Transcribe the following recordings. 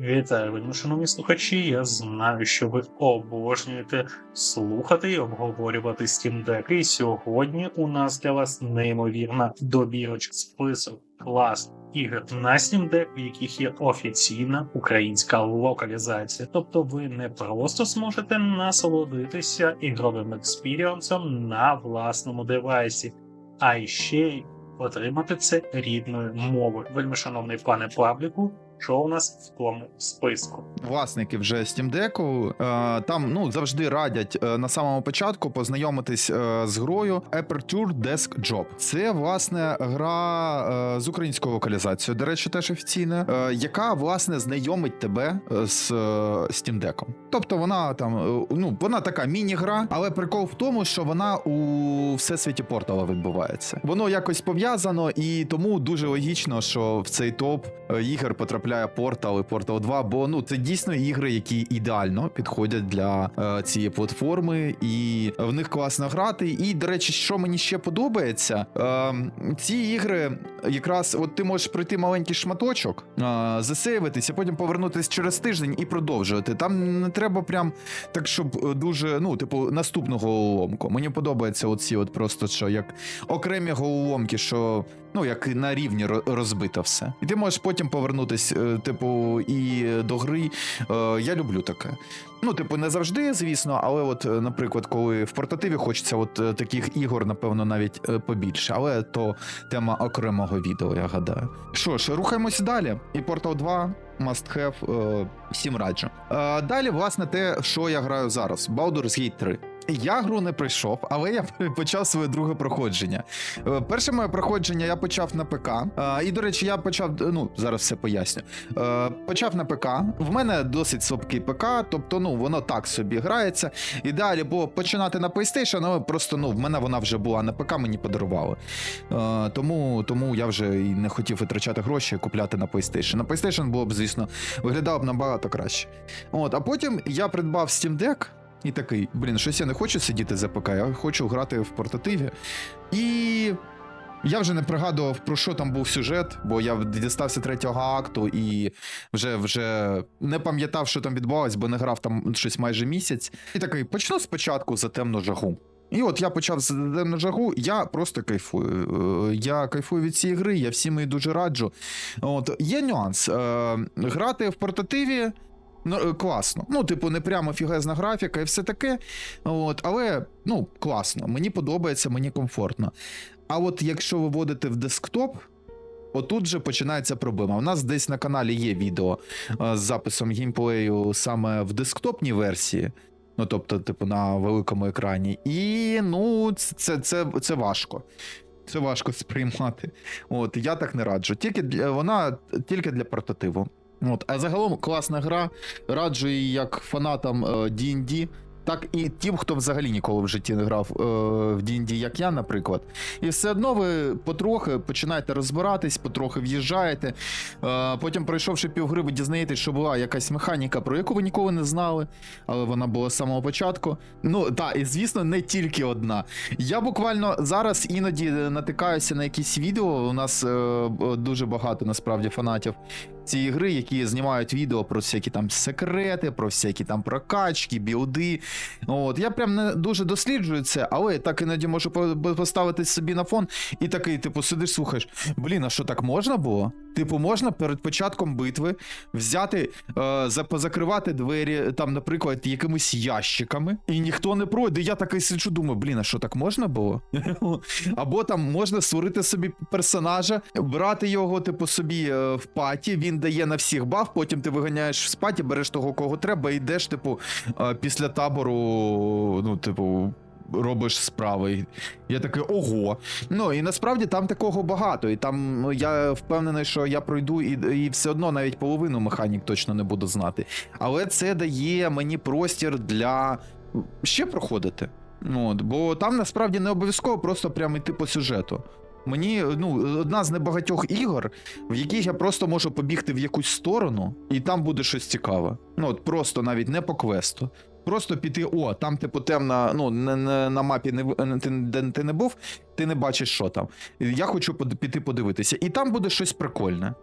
Вітаю, вельми шановні слухачі. Я знаю, що ви обожнюєте слухати і обговорювати Deck. І сьогодні у нас для вас неймовірна добірочка список класних ігор на Deck, в яких є офіційна українська локалізація. Тобто ви не просто зможете насолодитися ігровим експіріансом на власному девайсі, а ще й отримати це рідною мовою. Вельми шановний пане пабліку. Що у нас в тому списку? власники вже Steam Deck, е, там ну завжди радять е, на самому початку познайомитись е, з грою Aperture Desk Job. Це власне гра з українською локалізацією, до речі, теж офіційна, яка власне знайомить тебе з Steam Deck. Тобто вона там ну вона така міні-гра, але прикол в тому, що вона у всесвіті портала відбувається. Воно якось пов'язано, і тому дуже логічно, що в цей топ ігор потрапляє Portal і Portal 2, бо ну це дійсно ігри, які ідеально підходять для е, цієї платформи, і в них класно грати. І до речі, що мені ще подобається, е, ці ігри якраз от ти можеш пройти маленький шматочок, е, засейвитись, а потім повернутися через тиждень і продовжувати. Там не треба прям так, щоб е, дуже, ну, типу, наступну головоломку. Мені подобається оці, от просто що як окремі головоломки, що ну як на рівні розбито все. І ти можеш потім повернутись, е, типу, і до гри. Е, Я люблю таке. Ну, типу, не завжди, звісно, але от, е, наприклад, коли в портативі хочеться от таких ігор, напевно, навіть побільше. Але то тема окремого відео, я гадаю. Що ж, рухаємося далі. І Portal 2 must have, всім раджу. Далі, власне, те, що я граю зараз: Baldur's Gate 3. Я гру не пройшов, але я почав своє друге проходження. Е, Перше моє проходження я почав на ПК. Е, І, до речі, я почав, ну, зараз все поясню. Е, Почав на ПК. В мене досить слабкий ПК, тобто, ну, воно так собі грається. І далі було починати на PlayStation, але просто ну, в мене вона вже була на ПК, мені подарували. Тому, тому я вже і не хотів витрачати гроші і купляти на PlayStation. На PlayStation було б, звісно, виглядало б набагато краще. От, а потім я придбав Steam Deck. І такий, блін, щось я не хочу сидіти за ПК, я хочу грати в портативі. І я вже не пригадував, про що там був сюжет, бо я дістався третього акту і вже, вже не пам'ятав, що там відбувалось, бо не грав там щось майже місяць. І такий, почну спочатку за темну жагу. І от я почав з темну жагу, я просто кайфую. Е, Я кайфую від цієї гри, я всім її дуже раджу. От, є нюанс. Е, Грати в портативі. Ну, е, класно. Ну, типу, не прямо фігезна графіка і все таке. От, але ну, класно. Мені подобається, мені комфортно. А от якщо виводити в десктоп, отут же починається проблема. У нас десь на каналі є відео е, з записом геймплею саме в десктопній версії. Ну, тобто, типу, на великому екрані. І ну, це, це, це важко. Це важко сприймати. От, я так не раджу. Тільки для, вона тільки для портативу. От, а загалом класна гра. Раджу її як фанатам е, D&D, так і тим, хто взагалі ніколи в житті не грав е, в D&D, як я, наприклад. І все одно ви потрохи починаєте розбиратись, потрохи в'їжджаєте. Е, потім, пройшовши півгри, ви дізнаєтесь, що була якась механіка, про яку ви ніколи не знали, але вона була з самого початку. Ну, так, і звісно, не тільки одна. Я буквально зараз іноді натикаюся на якісь відео. У нас е, дуже багато насправді фанатів цієї гри, які знімають відео про всякі там секрети, про всякі там прокачки, білди. От я прям не дуже досліджую це, але так іноді можу поставити собі на фон і такий, типу, сидиш, слухаєш. Блін, а що так можна було? Типу, можна перед початком битви взяти, е, позакривати двері, там, наприклад, якимись ящиками, і ніхто не пройде. Я такий сиджу, думаю, блін, а що так можна було? Або там можна створити собі персонажа, брати його, типу, собі е, в паті. Він дає на всіх баф, потім ти виганяєш з паті, береш того, кого треба, і йдеш, типу, е, після табору, ну, типу. Робиш справи. Я такий ого. Ну і насправді там такого багато. І там ну, я впевнений, що я пройду і, і все одно навіть половину механік точно не буду знати. Але це дає мені простір для ще проходити. Ну, от, бо там насправді не обов'язково просто прямо йти по сюжету. Мені ну, одна з небагатьох ігор, в яких я просто можу побігти в якусь сторону, і там буде щось цікаве. Ну, от просто навіть не по квесту. Просто піти, о, там, типу, темна, ну, не, не, на мапі не- ти, де ти не був, ти не бачиш, що там. Я хочу піти подивитися. І там буде щось прикольне.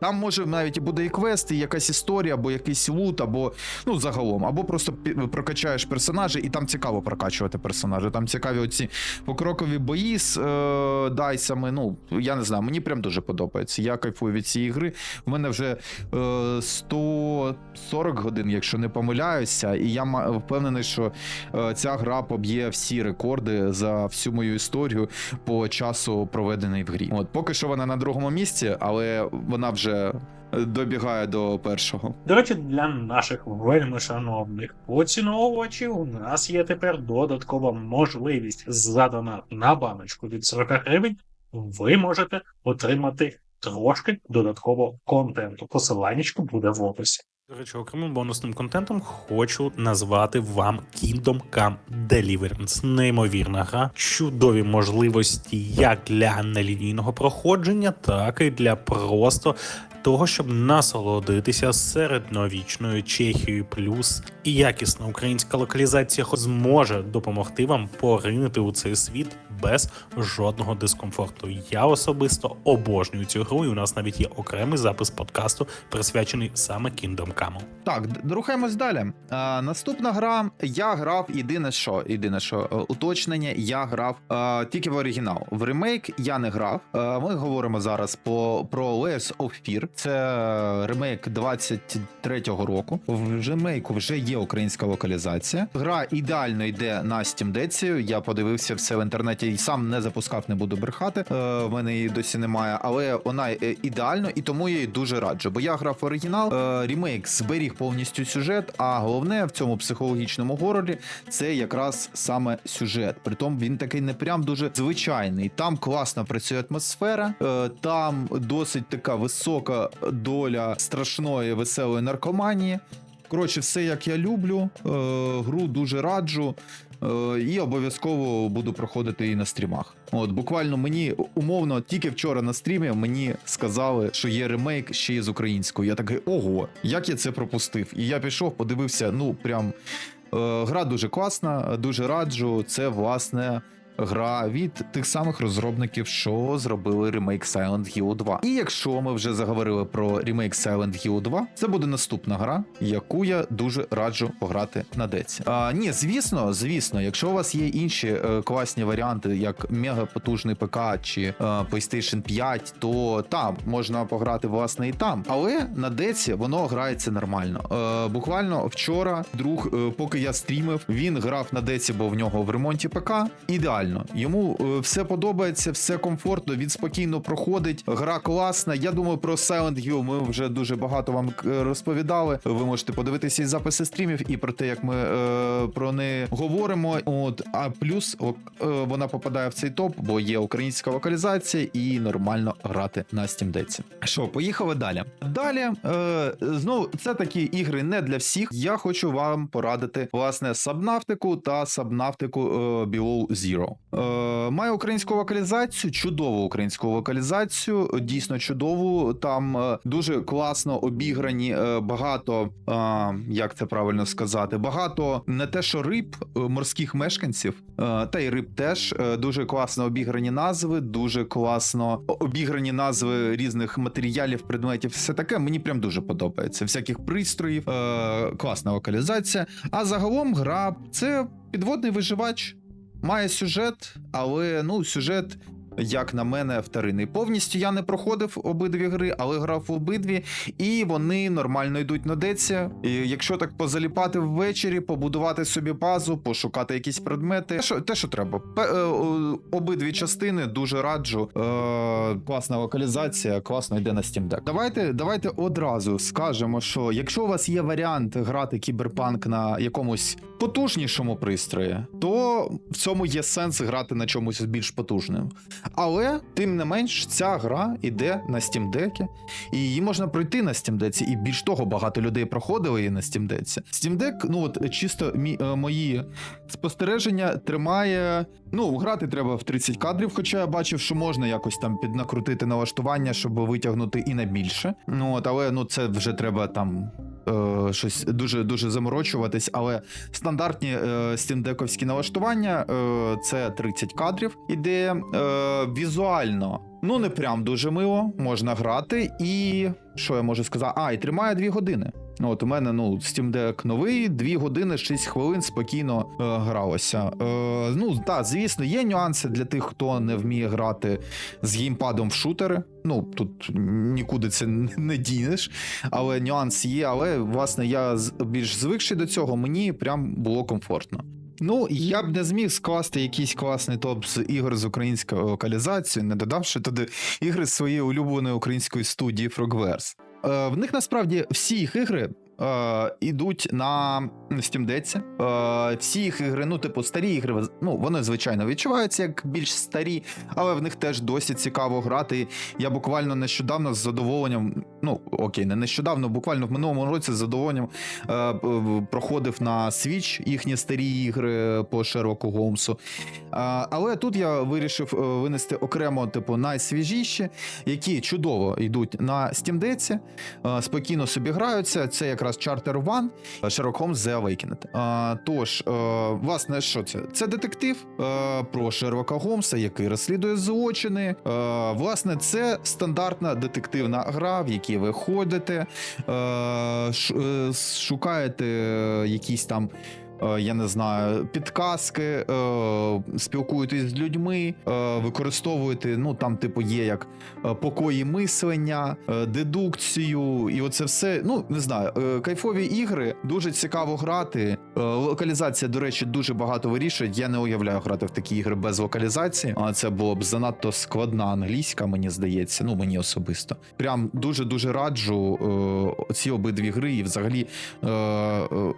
Там може навіть і буде і квест, і якась історія, або якийсь лут, або ну загалом, або просто прокачаєш персонажі, і там цікаво прокачувати персонажі. Там цікаві оці покрокові бої з е, дайсами. Ну я не знаю, мені прям дуже подобається. Я кайфую від цієї гри. У мене вже е, 140 годин, якщо не помиляюся, і я впевнений, що е, ця гра поб'є всі рекорди за всю мою історію по часу проведений в грі. От поки що вона на другому місці, але вона вже е, добігає до першого. До речі, для наших вельми шановних поціновувачів у нас є тепер додаткова можливість за донат на баночку від 40 гривень. Ви можете отримати трошки додаткового контенту. Посиланнячко буде в описі. До речі, окремим бонусним контентом хочу назвати вам Kingdom Come Deliverance. Неймовірна гра, чудові можливості як для нелінійного проходження, так і для просто того, щоб насолодитися середньовічною Чехією плюс і якісна українська локалізація зможе допомогти вам поринути у цей світ без жодного дискомфорту. Я особисто обожнюю цю гру, і у нас навіть є окремий запис подкасту, присвячений саме Kingdom Come. Так, рухаємось далі. А, наступна гра. Я грав єдине що, єдине що е, уточнення. Я грав е, тільки в оригінал. В ремейк я не грав. Е, ми говоримо зараз по про Layers of Fear. Це ремейк 23-го року. В ремейку вже є українська локалізація. Гра ідеально йде на Steam Deck. Я подивився все в інтернеті і сам не запускав, не буду брехати. Е, в мене її досі немає, але вона е, ідеально, і тому я її дуже раджу. Бо я грав оригінал. Е, ремейк зберіг повністю сюжет. А головне в цьому психологічному горорі це якраз саме сюжет. Притом він такий не прям дуже звичайний. Там класно працює атмосфера, е, там досить така висока доля страшної веселої наркоманії. Коротше, все як я люблю. Е, гру дуже раджу. Е, і обов'язково буду проходити її на стрімах. От буквально мені умовно тільки вчора на стрімі мені сказали, що є ремейк ще й з українською. Я такий ого, як я це пропустив? І я пішов, подивився. Ну прям е, гра дуже класна, дуже раджу. Це власне. Гра від тих самих розробників, що зробили ремейк Silent Hill 2. І якщо ми вже заговорили про ремейк Silent Hill 2, це буде наступна гра, яку я дуже раджу пограти на деці. А, ні, звісно, звісно, якщо у вас є інші е, класні варіанти, як мегапотужний ПК чи е, PlayStation 5, то там можна пограти власне і там. Але на деці воно грається нормально. Е, буквально вчора друг, е, поки я стрімив, він грав на деці, бо в нього в ремонті ПК. Ідеально. Йому е, все подобається, все комфортно, він спокійно проходить. Гра класна. Я думаю, про Silent Hill ми вже дуже багато вам е, розповідали. Ви можете подивитися і записи стрімів, і про те, як ми е, про не говоримо. От а плюс о, е, вона попадає в цей топ, бо є українська локалізація і нормально грати на Steam Deck. Що, поїхали далі. Далі е, знову це такі ігри не для всіх. Я хочу вам порадити власне Сабнавтику та Сабнавтику е, Below Zero. Е, має українську локалізацію, чудову українську локалізацію, дійсно чудову. Там е, дуже класно обіграні е, багато, е, як це правильно сказати, багато не те, що риб, е, морських мешканців, е, та й риб теж е, дуже класно обіграні назви, дуже класно обіграні назви різних матеріалів, предметів. Все таке мені прям дуже подобається. Всяких пристроїв, е, класна локалізація. А загалом гра це підводний виживач. Має сюжет, але ну сюжет, як на мене, вторинний. Повністю я не проходив обидві гри, але грав в обидві, і вони нормально йдуть на деці. І якщо так позаліпати ввечері, побудувати собі базу, пошукати якісь предмети, те, що, те, що треба. Пе- е, обидві частини дуже раджу. Е, класна локалізація, класно йде на Steam Deck. Давайте, давайте одразу скажемо, що якщо у вас є варіант грати кіберпанк на якомусь потужнішому пристрої, то в цьому є сенс грати на чомусь більш потужним. Але тим не менш, ця гра іде на Steam Deck, і її можна пройти на Steam Deck, і більш того, багато людей проходили її на Steam Deck. Steam Deck, ну от чисто мі, е, мої спостереження тримає. Ну, грати треба в 30 кадрів, хоча я бачив, що можна якось там піднакрутити налаштування, щоб витягнути і на більше. Ну от, але ну це вже треба там. е, Щось дуже дуже заморочуватись, але стандартні е, стімдековські налаштування це 30 кадрів. Іде візуально Ну, не прям дуже мило, можна грати. І що я можу сказати? А, і тримає 2 години. От у мене ну, Steam Deck новий, 2 години 6 хвилин спокійно е, гралося. Е, ну, так, звісно, є нюанси для тих, хто не вміє грати з геймпадом в шутери. Ну, тут нікуди це не дінеш, але нюанс є. Але, власне, я більш звикший до цього, мені прям було комфортно. Ну, я б не зміг скласти якийсь класний топ з ігор з українською локалізацією, не додавши туди ігри з своєї улюбленої української студії Frogwares. Е, в них насправді всі їх ігри. Е, ідуть на Steam Deck. Е, всі їх ігри, ну, типу, старі ігри, ну, вони, звичайно, відчуваються як більш старі, але в них теж досі цікаво грати. Я буквально нещодавно з задоволенням, ну окей, не нещодавно, буквально в минулому році з задоволенням е, проходив на Switch їхні старі ігри по Шерлоку Голмсу. А, але тут я вирішив е, винести окремо, типу, найсвіжіші, які чудово йдуть на Steam Deck, е, спокійно собі граються. Це якраз Charter One, Sherlock Holmes The Awakened. А, тож, е, власне, що це? Це детектив е, про Шерлока Голмса, який розслідує злочини. Е, власне, це стандартна детективна гра, в якій ви ходите, шукаєте якісь там. Е, Я не знаю, підказки, е, спілкуєтесь з людьми, е, використовуєте, ну там, типу, є як покої мислення, дедукцію, і оце все. Ну, не знаю, кайфові ігри, дуже цікаво грати. Локалізація, до речі, дуже багато вирішує. Я не уявляю грати в такі ігри без локалізації, а це було б занадто складна англійська, мені здається. Ну, мені особисто. Прям дуже-дуже раджу е, ці обидві гри. І взагалі,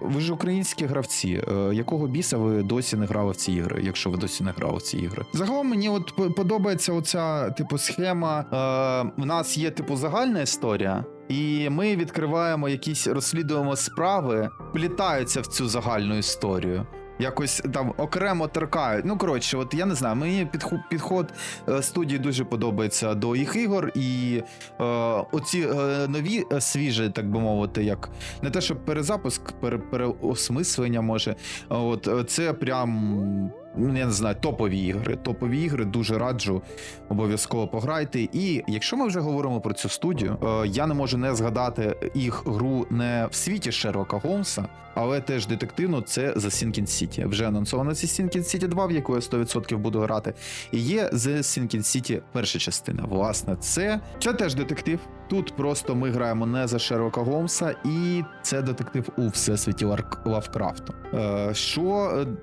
ви ж українські гравці. Е, якого біса ви досі не грали в ці ігри, якщо ви досі не грали в ці ігри? Загалом мені от подобається оця, типу, схема. Е, в нас є, типу, загальна історія. І ми відкриваємо якісь розслідуємо справи, плітаються в цю загальну історію. Якось там окремо торкають. Ну коротше, от я не знаю, мені підход, е, студії дуже подобається до їх ігор, і е, оці е, нові е, свіжі, так би мовити, як не те, що перезапуск, пере, переосмислення може. От е, це прям. Ну, Я не знаю, топові ігри. Топові ігри дуже раджу. Обов'язково пограйте. І якщо ми вже говоримо про цю студію, е, я не можу не згадати їх гру не в світі Шерлока Голмса, але теж детективно це The Sinking City. Вже анонсовано The Sinking City 2, в яку я 100% буду грати. І є The Sinking City перша частина. Власне, це, це теж детектив. Тут просто ми граємо не за Шерлока Голмса, і це детектив у всесвіті Лавкрафту. Е, що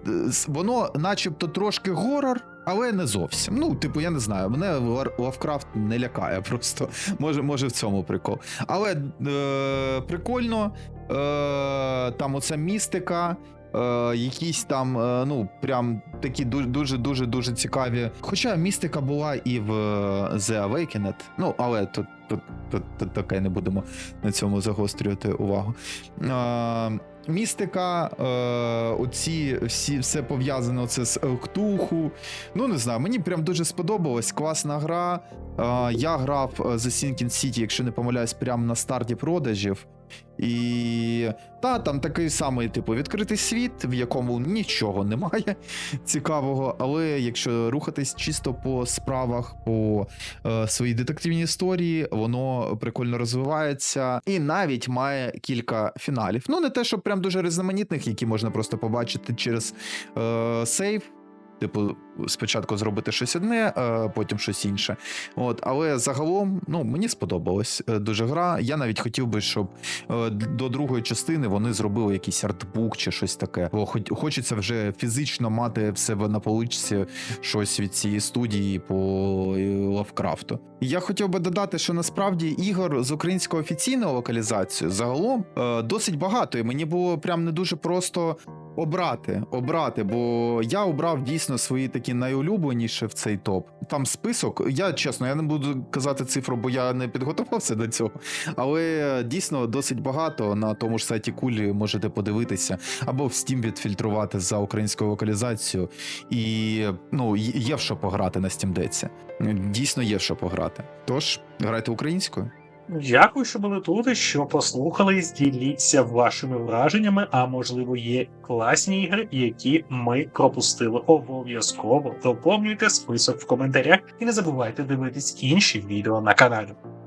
е, воно, начебто, трошки горор. Але не зовсім. Ну, типу, я не знаю. Мене Лавкрафт не лякає просто. Може, може в цьому прикол. Але е, прикольно, е, там оця містика. Е, якісь там, е, ну, прям такі дуже дуже дуже цікаві. Хоча містика була і в е, The Awakened, ну, але тут, тут, тут, тут таке не будемо на цьому загострювати увагу. Містика, е, оці всі все пов'язано це з Ктуху. Ну, не знаю, мені прям дуже сподобалось. Класна гра. Е, я грав е, The Sinking City, якщо не помиляюсь, прямо на старті продажів. І та там такий самий, типу, відкритий світ, в якому нічого немає цікавого. Але якщо рухатись чисто по справах, по е, своїй детективній історії, воно прикольно розвивається і навіть має кілька фіналів. Ну, не те, що прям дуже різноманітних, які можна просто побачити через е, сейв. Типу, спочатку зробити щось одне, е, потім щось інше. От, але загалом, ну мені сподобалась е, дуже гра. Я навіть хотів би, щоб е, до другої частини вони зробили якийсь артбук чи щось таке. Бо хоч хочеться вже фізично мати в себе на поличці щось від цієї студії по е, Лавкрафту. Я хотів би додати, що насправді ігор з українською офіційною локалізацією загалом досить багато, і мені було прям не дуже просто обрати, обрати, бо я обрав дійсно свої такі найулюбленіші в цей топ. Там список. Я чесно, я не буду казати цифру, бо я не підготувався до цього. Але дійсно досить багато на тому ж сайті Кулі можете подивитися, або в Steam відфільтрувати за українською локалізацією. І ну, є- в що пограти на Steam Deck. Дійсно є в що пограти. Тож, грайте українською. Дякую, що були тут що послухали. Діліться вашими враженнями, а можливо є класні ігри, які ми пропустили. Обов'язково доповнюйте список в коментарях і не забувайте дивитись інші відео на каналі.